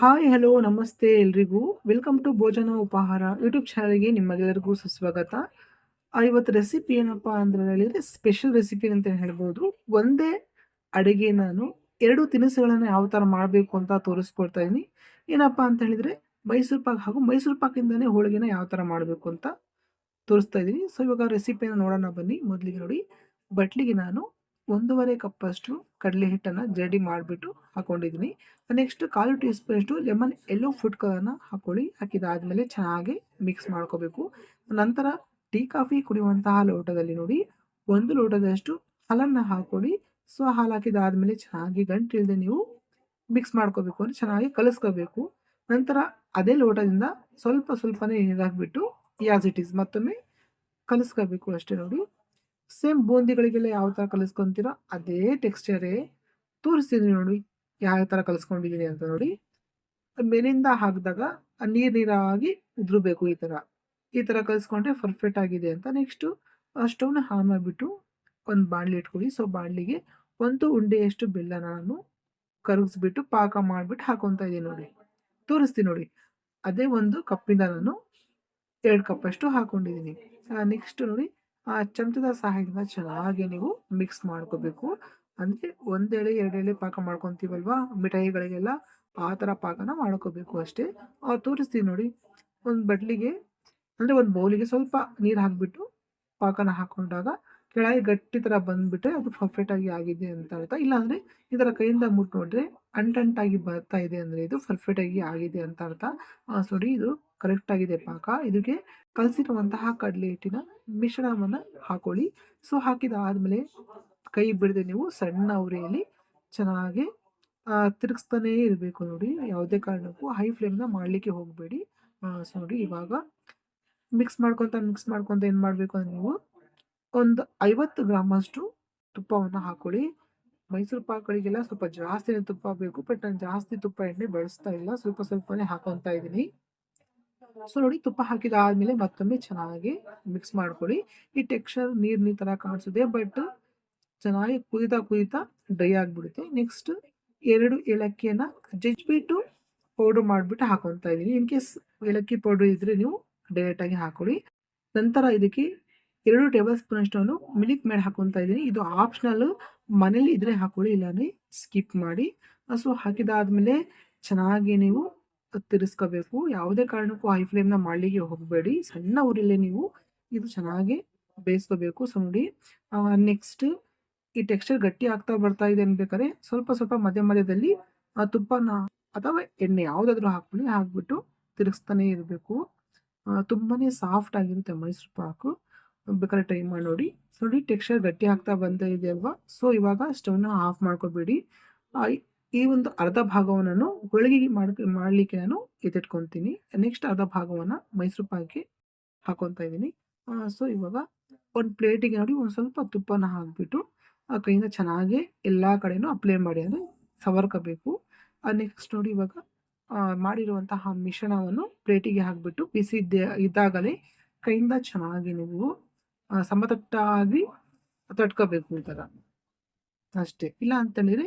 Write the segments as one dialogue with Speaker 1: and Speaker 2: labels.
Speaker 1: Hi hello ನಮಸ್ತೆ ಎಲ್ರಿಗೂ. Welcome to ಭೋಜನ ಉಪಹಾರ ಯೂಟ್ಯೂಬ್ ಚಾನಲ್ಗೆ ನಿಮಗೆಲ್ಲರಿಗೂ ಸುಸ್ವಾಗತ. ಇವತ್ತು ರೆಸಿಪಿ ಏನಪ್ಪ ಅಂದ್ರೆ ಹೇಳಿದ್ರೆ ಸ್ಪೆಷಲ್ ರೆಸಿಪಿ ಅಂತ ಹೇಳ್ಬೋದು. ಒಂದೇ ಅಡುಗೆ ನಾನು ಎರಡು ತಿನಿಸುಗಳನ್ನು ಯಾವ ಥರ ಮಾಡಬೇಕು ಅಂತ ತೋರಿಸ್ಕೊಡ್ತಾ ಇದ್ದೀನಿ ಏನಪ್ಪ ಅಂತ ಹೇಳಿದರೆ ಮೈಸೂರು ಪಾಕ್ ಹಾಗೂ ಮೈಸೂರು ಪಾಕಿಂದನೇ ಹೋಳಿಗೆನ ಯಾವ ಥರ ಮಾಡಬೇಕು ಅಂತ ತೋರಿಸ್ತಾ ಇದ್ದೀನಿ ಸೊ ಇವಾಗ ರೆಸಿಪಿಯನ್ನು ನೋಡೋಣ ಬನ್ನಿ. ಮೊದಲಿಗೆ ನೋಡಿ. ಬಟ್ಲಿಗೆ ನಾನು ಒಂದೂವರೆ ಕಪ್ಪಷ್ಟು ಕಡಲೆ ಹಿಟ್ಟನ್ನು ಜಡಿ ಮಾಡಿಬಿಟ್ಟು ಹಾಕೊಂಡಿದ್ದೀನಿ. ನೆಕ್ಸ್ಟ್ ಕಾಲು ಟೀ ಸ್ಪೂನಷ್ಟು ಲೆಮನ್ ಎಲ್ಲೋ ಫುಡ್ ಕಲರ್ನ ಹಾಕೊಳ್ಳಿ. ಹಾಕಿದಾದಮೇಲೆ ಚೆನ್ನಾಗಿ ಮಿಕ್ಸ್ ಮಾಡ್ಕೋಬೇಕು. ನಂತರ ಟೀ, ಕಾಫಿ ಕುಡಿಯುವಂತಹ ಲೋಟದಲ್ಲಿ ನೋಡಿ, ಒಂದು ಲೋಟದಷ್ಟು ಹಾಲನ್ನು ಹಾಕ್ಕೊಳ್ಳಿ ಸೊ, ಹಾಲು ಹಾಕಿದಾದ್ಮೇಲೆ ಚೆನ್ನಾಗಿ ಗಂಟು ಇಲ್ಲದೆ ನೀವು ಮಿಕ್ಸ್ ಮಾಡ್ಕೋಬೇಕು ಅಂದರೆ ಚೆನ್ನಾಗಿ ಕಲಿಸ್ಕೋಬೇಕು. ನಂತರ ಅದೇ ಲೋಟದಿಂದ ಸ್ವಲ್ಪ ಸ್ವಲ್ಪನೇ ನೀರಾಗಿಬಿಟ್ಟು ಯಾಸ್ ಇಟ್ ಈಸ್ ಮತ್ತೊಮ್ಮೆ ಕಲಿಸ್ಕೋಬೇಕು ಅಷ್ಟೇ ನೋಡಿ. ಸೇಮ್ ಬೂಂದಿಗಳಿಗೆಲ್ಲ ಯಾವ ಥರ ಕಲಿಸ್ಕೊತೀರೋ ಅದೇ ಟೆಕ್ಸ್ಚರೇ ತೋರಿಸ್ತಿದ್ದೀನಿ ನೋಡಿ. ಯಾವ ಥರ ಕಲಿಸ್ಕೊಂಡಿದ್ದೀನಿ ಅಂತ ನೋಡಿ. ಮೇಲಿಂದ ಹಾಕಿದಾಗ ನೀರು ನೀರಾಗಿ ಉದುರಬೇಕು ಈ ಥರ ಈ ಥರ ಕಲಿಸ್ಕೊಂಡ್ರೆ ಪರ್ಫೆಕ್ಟ್ ಆಗಿದೆ ಅಂತ ನೆಕ್ಸ್ಟು ಸ್ಟವ್ನ ಹಾನ್ ಮಾಡಿಬಿಟ್ಟು ಒಂದು ಬಾಣಲಿ ಇಟ್ಕೊಳ್ಳಿ. ಸೊ ಬಾಣಲಿಗೆ ಒಂದು ಉಂಡೆಯಷ್ಟು ಬೆಲ್ಲ ನಾನು ಕರಗಿಸ್ಬಿಟ್ಟು ಪಾಕ ಮಾಡಿಬಿಟ್ಟು ಹಾಕೊತಾ ಇದ್ದೀನಿ ನೋಡಿ. ತೋರಿಸ್ತೀನಿ ನೋಡಿ. ಅದೇ ಒಂದು ಕಪ್ಪಿಂದ ನಾನು ಎರಡು ಕಪ್ಪಷ್ಟು ಹಾಕೊಂಡಿದ್ದೀನಿ ನೆಕ್ಸ್ಟ್ ನೋಡಿ. ಆ ಚಮಚದ ಸಹಾಯದಿಂದ ಚೆನ್ನಾಗಿ ನೀವು ಮಿಕ್ಸ್ ಮಾಡ್ಕೋಬೇಕು. ಅಂದರೆ ಒಂದೆಳೆ ಎರಡೆಳೆ ಪಾಕ ಮಾಡ್ಕೊತೀವಲ್ವಾ? ಮಿಠಾಯಿಗಳಿಗೆಲ್ಲ ಆ ಥರ ಪಾಕನ ಮಾಡ್ಕೋಬೇಕು ಅಷ್ಟೇ. ತೋರಿಸ್ತೀನಿ ನೋಡಿ. ಒಂದು ಬಟ್ಲಿಗೆ, ಅಂದರೆ ಒಂದು ಬೌಲಿಗೆ ಸ್ವಲ್ಪ ನೀರು ಹಾಕಿಬಿಟ್ಟು ಪಾಕನ ಹಾಕೊಂಡಾಗ ಕೆಳಗೆ ಗಟ್ಟಿ ಥರ ಬಂದುಬಿಟ್ರೆ ಅದು ಪರ್ಫೆಕ್ಟಾಗಿ ಆಗಿದೆ ಅಂತ ಅರ್ಥ. ಇಲ್ಲಾಂದರೆ ಈ ಥರ ಕೈಯಿಂದ ಮುಟ್ಟು ನೋಡಿದ್ರೆ ಅಂಟಂಟಾಗಿ ಬರ್ತಾ ಇದೆ ಅಂದರೆ ಇದು ಪರ್ಫೆಕ್ಟಾಗಿ ಆಗಿದೆ ಅಂತ ಅರ್ಥ. ಸಾರಿ, ಇದು ಕರೆಕ್ಟಾಗಿದೆ ಪಾಕ. ಇದಕ್ಕೆ ಕಲಸಿರುವಂತಹ ಕಡಲೆ ಹಿಟ್ಟಿನ ಮಿಶ್ರಣವನ್ನು ಹಾಕೊಳ್ಳಿ. ಸೊ ಹಾಕಿದಾದಮೇಲೆ ಕೈ ಬಿಡದೆ ನೀವು ಸಣ್ಣ ಉರಿಯಲ್ಲಿ ಚೆನ್ನಾಗಿ ತಿರುಗಿಸ್ತಾನೇ ಇರಬೇಕು ನೋಡಿ. ಯಾವುದೇ ಕಾರಣಕ್ಕೂ ಹೈ ಫ್ಲೇಮ್ನ ಮಾಡಲಿಕ್ಕೆ ಹೋಗಬೇಡಿ. ಸೊ ನೋಡಿ ಇವಾಗ ಮಿಕ್ಸ್ ಮಾಡ್ಕೊತ ಮಿಕ್ಸ್ ಮಾಡ್ಕೊತ ಏನು ಮಾಡಬೇಕು ಅಂದರೆ ನೀವು ಒಂದು ಐವತ್ತು ಗ್ರಾಮಷ್ಟು ತುಪ್ಪವನ್ನು ಹಾಕೊಳ್ಳಿ. ಮೈಸೂರು ಪಾಕ್ಗಳಿಗೆಲ್ಲ ಸ್ವಲ್ಪ ಜಾಸ್ತಿನೇ ತುಪ್ಪ ಬೇಕು, ಬಟ್ ನಾನು ಜಾಸ್ತಿ ತುಪ್ಪ ಎಣ್ಣೆ ಬಳಸ್ತಾ ಇಲ್ಲ. ಸ್ವಲ್ಪ ಸ್ವಲ್ಪನೇ ಹಾಕೊತಾ ಇದ್ದೀನಿ. ಸೊ ನೋಡಿ ತುಪ್ಪ ಹಾಕಿದಾದ್ಮೇಲೆ ಮತ್ತೊಮ್ಮೆ ಚೆನ್ನಾಗಿ ಮಿಕ್ಸ್ ಮಾಡ್ಕೊಳ್ಳಿ. ಈ ಟೆಕ್ಸ್ಚರ್ ನೀರ್ ನೀರ್ ಥರ ಕಾಣಿಸುತ್ತೆ ಬಟ್ ಚೆನ್ನಾಗಿ ಕುದಿತಾ ಕುದಿತಾ ಡ್ರೈ ಆಗಿಬಿಡುತ್ತೆ. ನೆಕ್ಸ್ಟ್ ಎರಡು ಏಲಕ್ಕಿಯನ್ನು ಜಜ್ಬಿಟ್ಟು ಪೌಡ್ರ್ ಮಾಡಿಬಿಟ್ಟು ಹಾಕೊತಾ ಇದ್ದೀನಿ. ಇನ್ ಕೇಸ್ ಏಲಕ್ಕಿ ಪೌಡ್ರ್ ಇದ್ದರೆ ನೀವು ಡೈರೆಕ್ಟಾಗಿ ಹಾಕೊಳ್ಳಿ. ನಂತರ ಇದಕ್ಕೆ ಎರಡು ಟೇಬಲ್ ಸ್ಪೂನ್ ಅಷ್ಟು ಮಿಲ್ಕ್ ಮೇಡ್ ಹಾಕೊತಾ ಇದ್ದೀನಿ. ಇದು ಆಪ್ಷನಲ್ ಮನೇಲಿ ಇದ್ರೆ ಹಾಕೊಳ್ಳಿ, ಇಲ್ಲಾಂದರೆ ಸ್ಕಿಪ್ ಮಾಡಿ. ಸೊ ಹಾಕಿದಾದ್ಮೇಲೆ ಚೆನ್ನಾಗಿ ನೀವು ತಿರ್ಸ್ಕೋಬೇಕು. ಯಾವುದೇ ಕಾರಣಕ್ಕೂ ಹೈ ಫ್ಲೇಮ್ನ ಮಾಡಲಿಕ್ಕೆ ಹೋಗಬೇಡಿ. ಸಣ್ಣ ಉರಿಲೇ ನೀವು ಇದು ಚೆನ್ನಾಗಿ ಬೇಯಿಸ್ಕೋಬೇಕು. ಸೊ, ನೋಡಿ ನೆಕ್ಸ್ಟ್ ಈ ಟೆಕ್ಸ್ಚರ್ ಗಟ್ಟಿ ಆಗ್ತಾ ಬರ್ತಾ ಇದೆ ಅನ್ಬೇಕಾದ್ರೆ ಸ್ವಲ್ಪ ಸ್ವಲ್ಪ ಮಧ್ಯ ಮಧ್ಯದಲ್ಲಿ ತುಪ್ಪನ ಅಥವಾ ಎಣ್ಣೆ ಯಾವುದಾದ್ರೂ ಹಾಕ್ಬಿಡಿ. ಹಾಕ್ಬಿಟ್ಟು ತಿರುಗಿಸ್ತಾನೆ ಇರಬೇಕು. ತುಂಬಾ ಸಾಫ್ಟ್ ಆಗಿರುತ್ತೆ ಮೈಸೂರು ಪಾಕು. ಬೇಕಾದ್ರೆ ಟ್ರೈ ಮಾಡಿ ನೋಡಿ. ನೋಡಿ, ಟೆಕ್ಸ್ಚರ್ ಗಟ್ಟಿ ಆಗ್ತಾ ಬಂದ ಇದೆ ಅಲ್ವಾ? ಸೊ, ಇವಾಗ ಸ್ಟವ್ನ ಆಫ್ ಮಾಡ್ಕೋಬೇಡಿ. ಈ ಒಂದು ಅರ್ಧ ಭಾಗವನ್ನು ನಾನು ಹೋಳಿಗೆಗೆ ಮಾಡ್ ಮಾಡಲಿಕ್ಕೆ ನಾನು ಎತ್ತಿಟ್ಕೊತೀನಿ. ನೆಕ್ಸ್ಟ್ ಅರ್ಧ ಭಾಗವನ್ನು ಮೈಸೂರು ಪಾಕಿಗೆ ಹಾಕೊತಾ ಇದ್ದೀನಿ. ಸೊ ಇವಾಗ ಒಂದು ಪ್ಲೇಟಿಗೆ ನೋಡಿ ಒಂದು ಸ್ವಲ್ಪ ತುಪ್ಪನ ಹಾಕಿಬಿಟ್ಟು ಆ ಕೈಯಿಂದ ಚೆನ್ನಾಗಿ ಎಲ್ಲ ಕಡೆನೂ ಅಪ್ಲೈ ಮಾಡಿ ಅಂದರೆ ಸವರ್ಕೋಬೇಕು. ನೆಕ್ಸ್ಟ್ ನೋಡಿ ಇವಾಗ ಮಾಡಿರುವಂತಹ ಮಿಶ್ರಣವನ್ನು ಪ್ಲೇಟಿಗೆ ಹಾಕಿಬಿಟ್ಟು ಬಿಸಿ ಇದ್ದ ಇದ್ದಾಗಲೇ ಕೈಯಿಂದ ಚೆನ್ನಾಗಿ ನೀವು ಸಮತಟ್ಟಾಗಿ ತಟ್ಕೋಬೇಕು ಈ ಥರ ಅಷ್ಟೇ. ಇಲ್ಲ ಅಂತೇಳಿದರೆ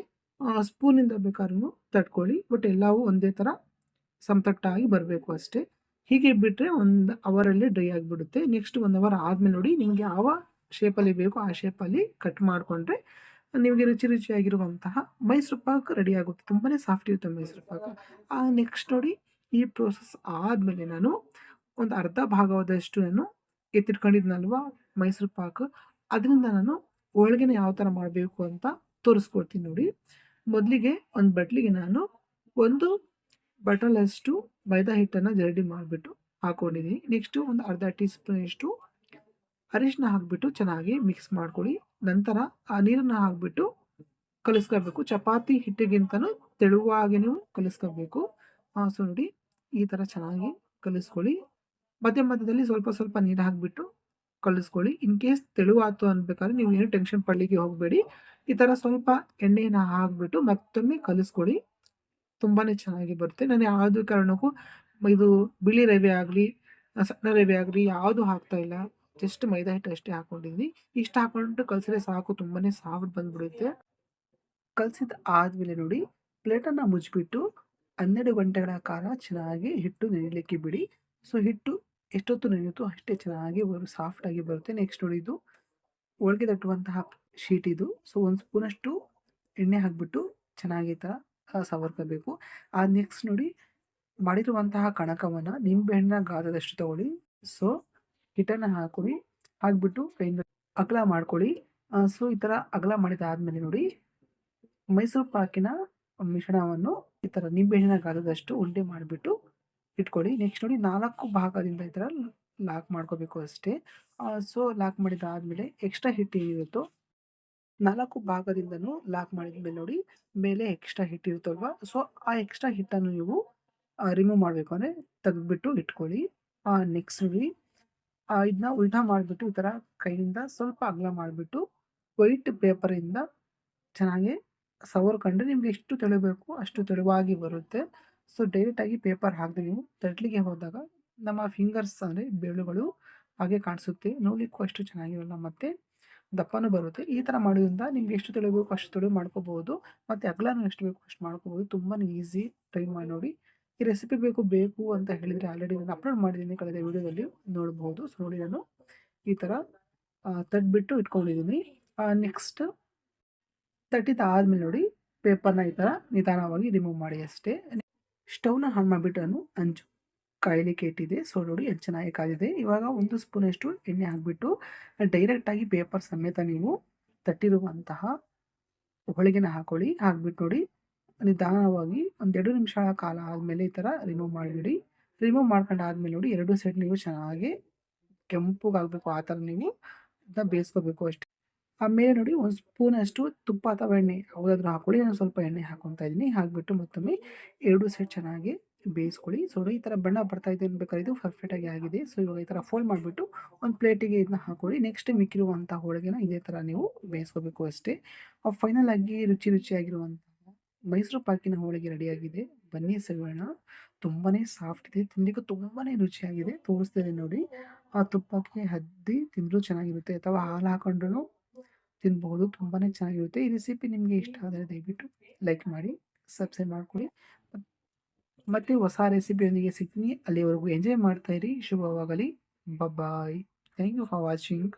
Speaker 1: ಸ್ಪೂನಿಂದ ಬೇಕಾದ್ರೂ ತಟ್ಕೊಳ್ಳಿ, ಬಟ್ ಎಲ್ಲವೂ ಒಂದೇ ಥರ ಸಮತಟ್ಟಾಗಿ ಬರಬೇಕು ಅಷ್ಟೇ. ಹೀಗೆ ಬಿಟ್ಟರೆ ಒಂದು ಅವರಲ್ಲಿ ಡ್ರೈ ಆಗಿಬಿಡುತ್ತೆ. ನೆಕ್ಸ್ಟ್ ಒಂದು ಅವರ್ ಆದಮೇಲೆ ನೋಡಿ, ನಿಮಗೆ ಯಾವ ಶೇಪಲ್ಲಿ ಬೇಕು ಆ ಶೇಪಲ್ಲಿ ಕಟ್ ಮಾಡಿಕೊಂಡ್ರೆ ನಿಮಗೆ ರುಚಿ ರುಚಿಯಾಗಿರುವಂತಹ ಮೈಸೂರು ಪಾಕ್ ರೆಡಿ ಆಗುತ್ತೆ. ತುಂಬಾ ಸಾಫ್ಟ್ ಇರುತ್ತೆ ಮೈಸೂರು ಪಾಕ್. ನೆಕ್ಸ್ಟ್ ನೋಡಿ, ಈ ಪ್ರೋಸೆಸ್ ಆದಮೇಲೆ ನಾನು ಒಂದು ಅರ್ಧ ಭಾಗವಾದಷ್ಟು ನಾನು ಎತ್ತಿಟ್ಕೊಂಡಿದ್ನಲ್ವ ಮೈಸೂರು ಪಾಕ್. ಅದರಿಂದ ನಾನು ಹೋಳಿಗೆನ ಯಾವ ಥರ ಮಾಡಬೇಕು ಅಂತ ತೋರಿಸ್ಕೊಡ್ತೀನಿ ನೋಡಿ. ಮೊದಲಿಗೆ ಒಂದು ಬಟ್ಲಿಗೆ ನಾನು ಒಂದು ಬಟಲಷ್ಟು ಮೈದಾ ಹಿಟ್ಟನ್ನು ಜರಡಿ ಮಾಡಿಬಿಟ್ಟು ಹಾಕ್ಕೊಂಡಿದ್ದೀನಿ ನೆಕ್ಸ್ಟು ಒಂದು ಅರ್ಧ ಟೀ ಸ್ಪೂನಷ್ಟು ಅರಿಶಿನ ಹಾಕಿಬಿಟ್ಟು ಚೆನ್ನಾಗಿ ಮಿಕ್ಸ್ ಮಾಡ್ಕೊಳ್ಳಿ. ನಂತರ ಆ ನೀರನ್ನು ಹಾಕಿಬಿಟ್ಟು ಕಲಿಸ್ಕೋಬೇಕು ಚಪಾತಿ ಹಿಟ್ಟಿಗಿಂತನೂ ತೆಳುವಾಗಿ ನೀವು ಕಲಿಸ್ಕೋಬೇಕು ಸೊ ನೋಡಿ ಈ ಥರ ಚೆನ್ನಾಗಿ ಕಲಿಸ್ಕೊಳ್ಳಿ. ಮಧ್ಯ ಮಧ್ಯದಲ್ಲಿ ಸ್ವಲ್ಪ ಸ್ವಲ್ಪ ನೀರು ಹಾಕಿಬಿಟ್ಟು ಕಲಿಸ್ಕೊಳ್ಳಿ. ಇನ್ ಕೇಸ್ ತೆಳುವಾತು ಅನ್ಬೇಕಾದ್ರೆ ನೀವು ಏನು ಟೆನ್ಷನ್ ಪಡ್ಲಿಕ್ಕೆ ಹೋಗಬೇಡಿ. ಈ ಥರ ಸ್ವಲ್ಪ ಎಣ್ಣೆನ ಹಾಕ್ಬಿಟ್ಟು ಮತ್ತೊಮ್ಮೆ ಕಲಿಸ್ಕೊಳ್ಳಿ. ತುಂಬಾ ಚೆನ್ನಾಗಿ ಬರುತ್ತೆ. ನಾನು ಯಾವುದೇ ಕಾರಣಕ್ಕೂ ಇದು ಬಿಳಿ ರವೆ ಆಗಲಿ, ಸಣ್ಣ ರವೆ ಆಗಲಿ ಯಾವುದು ಹಾಕ್ತಾ ಇಲ್ಲ. ಜಸ್ಟ್ ಮೈದಾ ಹಿಟ್ಟು ಅಷ್ಟೇ ಹಾಕೊಂಡಿದ್ವಿ ಇಷ್ಟು ಹಾಕೊಂಡು ಕಲಸಿದ್ರೆ ಸಾಕು. ತುಂಬಾ ಸಾಫ್ಟ್ ಬಂದ್ಬಿಡುತ್ತೆ. ಕಲಸಿದ ಆದ್ಮೇಲೆ ನೋಡಿ, ಪ್ಲೇಟನ್ನು ಮುಚ್ಚಿಬಿಟ್ಟು ಹನ್ನೆರಡು ಗಂಟೆಗಳ ಕಾಲ ಚೆನ್ನಾಗಿ ಹಿಟ್ಟು ನೆನೆಯಲಿಕ್ಕೆ ಬಿಡಿ. ಸೊ, ಹಿಟ್ಟು ಎಷ್ಟೊತ್ತು ನೆನೆಯುತ್ತೋ ಅಷ್ಟೇ ಚೆನ್ನಾಗಿ ಬರು ಸಾಫ್ಟಾಗಿ ಬರುತ್ತೆ. ನೆಕ್ಸ್ಟ್ ನೋಡಿ ಇದು ಒಳಗೆ ತಟ್ಟುವಂತಹ ಶೀಟ್ ಇದು. ಸೊ ಒಂದು ಸ್ಪೂನಷ್ಟು ಎಣ್ಣೆ ಹಾಕ್ಬಿಟ್ಟು ಚೆನ್ನಾಗಿ ಥರ ಸವರ್ಕೋಬೇಕು. ಆ ನೆಕ್ಸ್ಟ್ ನೋಡಿ ಮಾಡಿರುವಂತಹ ಕಣಕವನ್ನು ನಿಂಬೆಹಣ್ಣಿನ ಗಾದದಷ್ಟು ತಗೊಳ್ಳಿ. ಸೊ ಹಿಟ್ಟನ್ನು ಹಾಕೊಳ್ಳಿ ಹಾಕ್ಬಿಟ್ಟು ಕೈಯಿಂದ ಅಗಲ ಮಾಡ್ಕೊಳ್ಳಿ. ಸೊ ಈ ಥರ ಅಗಲ ಮಾಡಿದಾದ್ಮೇಲೆ ನೋಡಿ ಮೈಸೂರು ಪಾಕಿನ ಮಿಶ್ರಣವನ್ನು ಈ ಥರ ನಿಂಬೆಹಣ್ಣಿನ ಗಾದದಷ್ಟು ಉಂಡೆ ಮಾಡಿಬಿಟ್ಟು ಇಟ್ಕೊಳ್ಳಿ. ನೆಕ್ಸ್ಟ್ ನೋಡಿ ನಾಲ್ಕು ಭಾಗದಿಂದ ಈ ಥರ ಲಾಕ್ ಮಾಡ್ಕೋಬೇಕು ಅಷ್ಟೇ. ಸೊ ಲಾಕ್ ಮಾಡಿದಾದಮೇಲೆ ಎಕ್ಸ್ಟ್ರಾ ಹಿಟ್ ಏನಿರುತ್ತೋ ನಾಲ್ಕು ಭಾಗದಿಂದನೂ ಲಾಕ್ ಮಾಡಿದ್ಮೇಲೆ ನೋಡಿ ಮೇಲೆ ಎಕ್ಸ್ಟ್ರಾ ಹಿಟ್ ಇರುತ್ತಲ್ವ? ಸೊ ಆ ಎಕ್ಸ್ಟ್ರಾ ಹಿಟ್ಟನ್ನು ನೀವು ರಿಮೂವ್ ಮಾಡಬೇಕು ಅಂದರೆ ತೆಗೆದ್ಬಿಟ್ಟು ಇಟ್ಕೊಳ್ಳಿ. ನೆಕ್ಸ್ಟ್ ನೋಡಿ ಇದನ್ನ ಉಲ್ಟಾ ಮಾಡಿಬಿಟ್ಟು ಈ ಥರ ಕೈಯಿಂದ ಸ್ವಲ್ಪ ಅಗಲ ಮಾಡಿಬಿಟ್ಟು ವೈಟ್ ಪೇಪರಿಂದ ಚೆನ್ನಾಗಿ ಸವರ್ಕೊಂಡ್ರೆ ನಿಮ್ಗೆ ಎಷ್ಟು ತೆಳಬೇಕು ಅಷ್ಟು ತೆಳುವಾಗಿ ಬರುತ್ತೆ. ಸೊ ಡೈರೆಕ್ಟಾಗಿ ಪೇಪರ್ ಹಾಕಿದ್ರೆ ನೀವು, ತಟ್ಲಿಗೆ ಹೋದಾಗ ನಮ್ಮ ಫಿಂಗರ್ಸ್ ಅಂದರೆ ಬೆರಳುಗಳು ಹಾಗೆ ಕಾಣಿಸುತ್ತೆ. ನೋಡಲಿಕ್ಕೂ ಅಷ್ಟು ಚೆನ್ನಾಗಿರಲ್ಲ ಮತ್ತು. ದಪ್ಪನೂ ಬರುತ್ತೆ. ಈ ಥರ ಮಾಡೋದ್ರಿಂದ ನಿಮ್ಗೆ ಎಷ್ಟು ತೆಳಿಬೇಕು ಅಷ್ಟು ತೊಳಿ ಮಾಡ್ಕೋಬೋದು. ಮತ್ತು ಅಗಲನೂ ಎಷ್ಟು ಬೇಕು ಅಷ್ಟು ಮಾಡ್ಕೋಬೋದು. ತುಂಬಾ ಈಸಿ ಟ್ರೈ ಮಾಡಿ ನೋಡಿ. ಈ ರೆಸಿಪಿ ಬೇಕು ಬೇಕು ಅಂತ ಹೇಳಿದರೆ ಆಲ್ರೆಡಿ ನಾನು ಅಪ್ಲೋಡ್ ಮಾಡಿದ್ದೀನಿ ಕಳೆದ ವಿಡಿಯೋದಲ್ಲಿ. ನೋಡ್ಬೋದು. ಸೊ ನೋಡಿ ನಾನು ಈ ಥರ ತಟ್ಬಿಟ್ಟು ಇಟ್ಕೊಂಡಿದ್ದೀನಿ. ನೆಕ್ಸ್ಟ್ ತಟ್ಟಿದ ಆದಮೇಲೆ ನೋಡಿ ಪೇಪರ್ನ ಈ ಥರ ನಿಧಾನವಾಗಿ ರಿಮೂವ್ ಮಾಡಿ ಅಷ್ಟೇ. ಸ್ಟವ್ನ ಆನ್ ಮಾಡಿಬಿಟ್ಟು ಅಂಚು ಕಾಯಲಿಕ್ಕೆ ಇಟ್ಟಿದೆ ಸೊ ನೋಡಿ ಅದು ಚೆನ್ನಾಗಿ ಕಾದಿದೆ ಇವಾಗ ಒಂದು ಸ್ಪೂನಷ್ಟು ಎಣ್ಣೆ ಹಾಕಿಬಿಟ್ಟು ಡೈರೆಕ್ಟಾಗಿ ಪೇಪರ್ ಸಮೇತ ನೀವು ತಟ್ಟಿರುವಂತಹ ಹೋಳಿಗೆನ ಹಾಕೊಳ್ಳಿ. ಹಾಕ್ಬಿಟ್ಟು ನೋಡಿ, ನಿಧಾನವಾಗಿ ಒಂದೆರಡು ನಿಮಿಷಗಳ ಕಾಲ ಆದಮೇಲೆ ಈ ಥರ ರಿಮೂವ್ ಮಾಡಿಬಿಡಿ. ರಿಮೂವ್ ಮಾಡ್ಕೊಂಡಾದ್ಮೇಲೆ ನೋಡಿ ಎರಡು ಸೈಡ್ ನೀವು ಚೆನ್ನಾಗಿ ಕೆಂಪುಗಾಗಬೇಕು, ಆ ಥರ ನೀವು ಬೇಯಿಸ್ಕೋಬೇಕು ಅಷ್ಟೇ. ಆಮೇಲೆ ನೋಡಿ ಒಂದು ಸ್ಪೂನಷ್ಟು ತುಪ್ಪ ಅಥವಾ ಎಣ್ಣೆ, ಯಾವುದಾದ್ರೂ ಹಾಕೊಳ್ಳಿ. ನಾನು ಸ್ವಲ್ಪ ಎಣ್ಣೆ ಹಾಕೊತಾ ಇದ್ದೀನಿ. ಹಾಕಿಬಿಟ್ಟು ಮತ್ತೊಮ್ಮೆ ಎರಡು ಸೈಡ್ ಚೆನ್ನಾಗಿ ಬೇಯಿಸ್ಕೊಳ್ಳಿ. ಸೊ ಈ ಥರ ಬಣ್ಣ ಬರ್ತಾ ಇದೆ ಅನ್ಬೇಕಾದ್ರೆ ಇದು ಪರ್ಫೆಕ್ಟಾಗಿ ಆಗಿದೆ. ಸೊ ಇವಾಗ ಈ ಥರ ಫೋಲ್ಡ್ ಮಾಡಿಬಿಟ್ಟು ಒಂದು ಪ್ಲೇಟಿಗೆ ಇದನ್ನ ಹಾಕೊಳ್ಳಿ. ನೆಕ್ಸ್ಟ್ ಮಿಕ್ಕಿರುವಂಥ ಹೋಳಿಗೆನ ಇದೇ ಥರ ನೀವು ಬೇಯಿಸ್ಕೋಬೇಕು ಅಷ್ಟೇ. ಫೈನಲ್ ಆಗಿ ರುಚಿ ರುಚಿಯಾಗಿರುವಂಥ ಮೈಸೂರು ಪಾಕಿನ ಹೋಳಿಗೆ ರೆಡಿಯಾಗಿದೆ ಬನ್ನಿ ಸವಿಯೋಣ ತುಂಬಾ ಸಾಫ್ಟ್ ಇದೆ. ತಿಂದಿಗೂ ತುಂಬಾ ರುಚಿಯಾಗಿದೆ. ತೋರಿಸ್ತಿದೆ ನೋಡಿ. ಆ ತುಪ್ಪಕ್ಕೆ ಹದ್ದಿ ತಿಂದರೂ ಚೆನ್ನಾಗಿರುತ್ತೆ. ಅಥವಾ ಹಾಲು ಹಾಕೊಂಡ್ರೂ ತಿನ್ಬಹುದು ತುಂಬಾ ಚೆನ್ನಾಗಿರುತ್ತೆ. ಈ ರೆಸಿಪಿ ನಿಮಗೆ ಇಷ್ಟ ಆದರೆ ದಯವಿಟ್ಟು ಲೈಕ್ ಮಾಡಿ, ಸಬ್ಸ್ಕ್ರೈಬ್ ಮಾಡ್ಕೊಳ್ಳಿ. ಮತ್ತು ಹೊಸ ರೆಸಿಪಿಯೊಂದಿಗೆ ಸಿಗ್ತೀನಿ. ಅಲ್ಲಿವರೆಗೂ ಎಂಜಾಯ್ ಮಾಡ್ತಾ ಇರಿ. ಶುಭವಾಗಲಿ. Bye thank you for watching